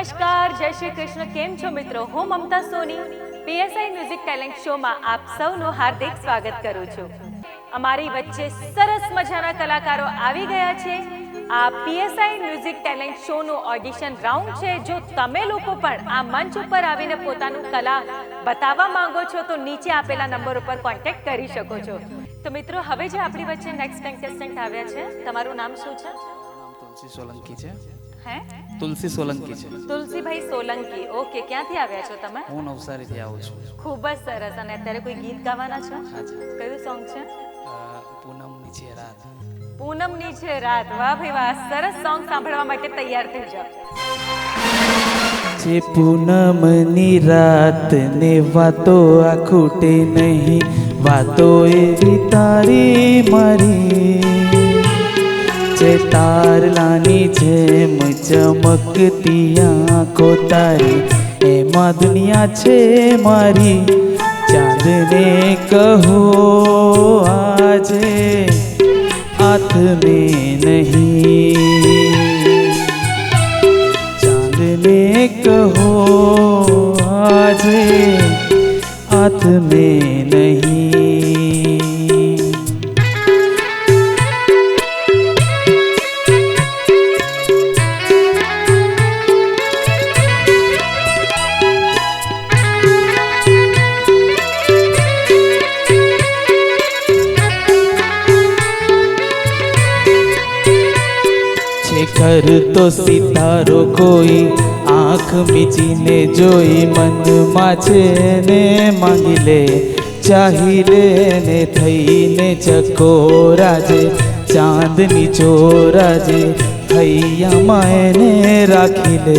નમસ્કાર, જય શ્રી કૃષ્ણ. કેમ છો મિત્રો? હું Mamta Soni, PSI music talent શોમાં આપ સૌનું હાર્દિક સ્વાગત કરું છું. અમારી વચ્ચે સરસ મજાના કલાકારો આવી ગયા છે. આ પીએસઆઈ મ્યુઝિક ટેલેન્ટ શોનું ઓડિશન રાઉન્ડ છે. જો તમે લોકો પણ આ મંચ ઉપર આવીને પોતાનું કલા બતાવવા માંગો છો, તો નીચે આપેલા નંબર ઉપર કોન્ટેક્ટ કરી શકો છો. તો મિત્રો, હવે જે આપણી વચ્ચે નેક્સ્ટ કન્ટેસ્ટન્ટ આવ્યા છે, તમારું નામ શું છે? સોલંકી છે. હે? તુલસી સોલંકી છે. તુલસીભાઈ સોલંકી. ઓકે ક્યાંથી આવ્યા છો તમે? હું નવસારીથી આવું છું. ખૂબ જ સરસ. અને અત્યારે કોઈ ગીત ગાવાના છો? કયું સોંગ છે? પૂનમની છે રાત. પૂનમની છે રાત. વાહ ભાઈ વાહ. સરસ સોંગ સાંભળવા માટે તૈયાર થઈ જાઓ. જે પૂનમની રાત ને વાતો આ ખૂટે નહીં. વાતો એવી તારી મારી તારલાની જેમ ચમકતી આંખો તારી એમાં દુનિયા છે મારી. ચાંદને કહો આજે હાથ નહીં. ચાંદને કહો આજે હાથ મેં નહીં. છે ઘર તો સિતારો કોઈ આંખ મીચીને જોઈ મનમાં છે ને માંગી લે ચાહી લે ને થઈને ચકોરાજે ચાંદની ચોરાજે હૈયામાં એને રાખી લે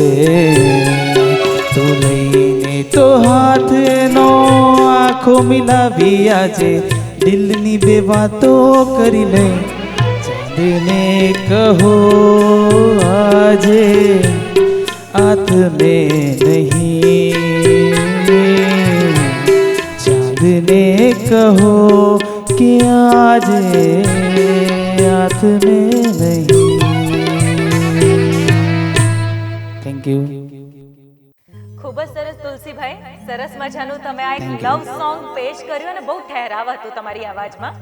તું લઈને તો હાથનો આંખો મિલાવી આજે દિલની બે વાતો કરી લે દિને કહો આજે આત્મે નહીં ચાંદને કહો કે આજે આત્મે નહીં થેન્ક યુ ખૂબ જ સરસ તુલસીભાઈ સરસ મજાનું તમે આ એક લવ સોંગ પેશ કર્યું અને બહુ ઠહેરાવ હતું તમારી અવાજમાં.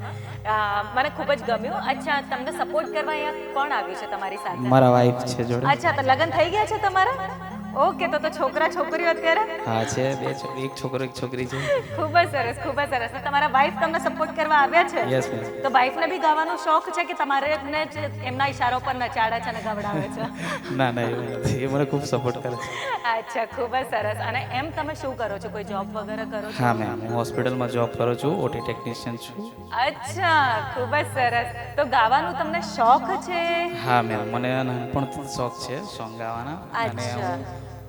મને ખૂબ જ ગમ્યું. અચ્છા તમને સપોર્ટ કરવા અહીંયા કોણ આવ્યું છે તમારી સાથે? મારા વાઈફ છે જોડે. અચ્છા તો લગ્ન થઈ ગયા છે તમારા? ઓકે તો તો છોકરા છોકરીઓ અત્યારે? હા છે બે છોકરી એક છોકરો એક છોકરી છે. ખૂબ જ સરસ ખૂબ જ સરસ. તમારા વાઈફ તમને સપોર્ટ કરવા આવ્યા છે? યસ મેમ તો વાઈફને બી ગાવાનો શોખ છે કે તમારે એમને એમના ઈશારો પર નચાડે છે અને ગવડાવે છે? ના ના એ મને ખૂબ સપોર્ટ કરે છે. અચ્છા ખૂબ જ સરસ. અને એમ તમે શું કરો છો? કોઈ જોબ વગેરે કરો છો? હા મેમ હું હોસ્પિટલમાં જોબ કરું છું ઓટી ટેકનિશિયન છું. અચ્છા ખૂબ જ સરસ. તો ગાવાનું તમને શોખ છે? હા મેમ મને નાનપણથી શોખ છે સોંગ ગાવાના. અને હું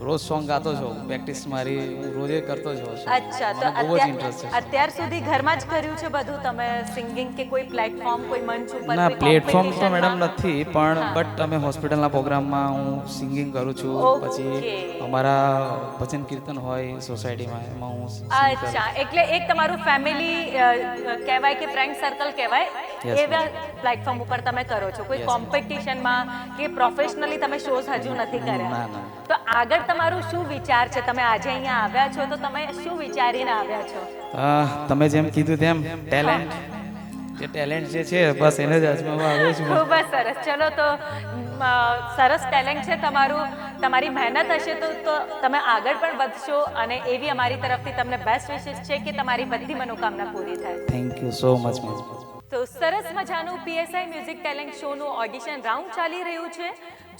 રોજ સોંગ ગાતો છું પ્રેક્ટિસ મારી હું રોજે કરતો જ હોઉં અચ્છા તો બહુ જ અત્યાર ઇન્ટરેસ્ટ છે અત્યાર સુધી ઘરમાં જ કર્યું છે બધું? તમે સિંગિંગ કે કોઈ પ્લેટફોર્મ કોઈ મંચ ઉપર ના પ્લેટફોર્મ તો મેડમ નથી પણ બટ અમે હોસ્પિટલના પ્રોગ્રામમાં હું સિંગિંગ કરું છું. પછી અમારા ભજન કીર્તન હોય સોસાયટીમાં એમાં હું અચ્છા એટલે એક તમારું ફેમિલી કહેવાય કે ફ્રેન્ડ સર્કલ કહેવાય? એવા પ્લેટફોર્મ ઉપર તમે કરો છો? કોઈ કોમ્પિટિશનમાં કે પ્રોફેશનલી તમે શોઝ હજુ નથી કર્યા. તો આગળ તમારું શું વિચાર છે? તમે આજે અહીંયા આવ્યા છો તો તમે શું વિચારીને આવ્યા છો? તમે જેમ કીધું તેમ ટેલેન્ટ. જે ટેલેન્ટ જે છે બસ એને જ અજમાવવા આવ્યો છું. ખૂબ જ સરસ. ચલો તો સરસ ટેલેન્ટ છે તમારું. તમારી મહેનત હશે તો તો તમે આગળ પણ વધશો અને એવી અમારી તરફથી તમને બેસ્ટ વિશેષ છે કે તમારી બધી મનોકામના પૂરી થાય. Thank you so much ma'am તો સરસ મજાનું પીએસઆઈ મ્યુઝિક ટેલેન્ટ શોનું ઓડિશન રાઉન્ડ ચાલી રહ્યું છે.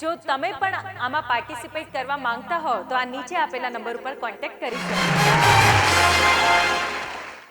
જો તમે પણ આમાં પાર્ટિસિપેટ કરવા માંગતા હો, તો આ નીચે આપેલા નંબર ઉપર કોન્ટેક્ટ કરી શકો.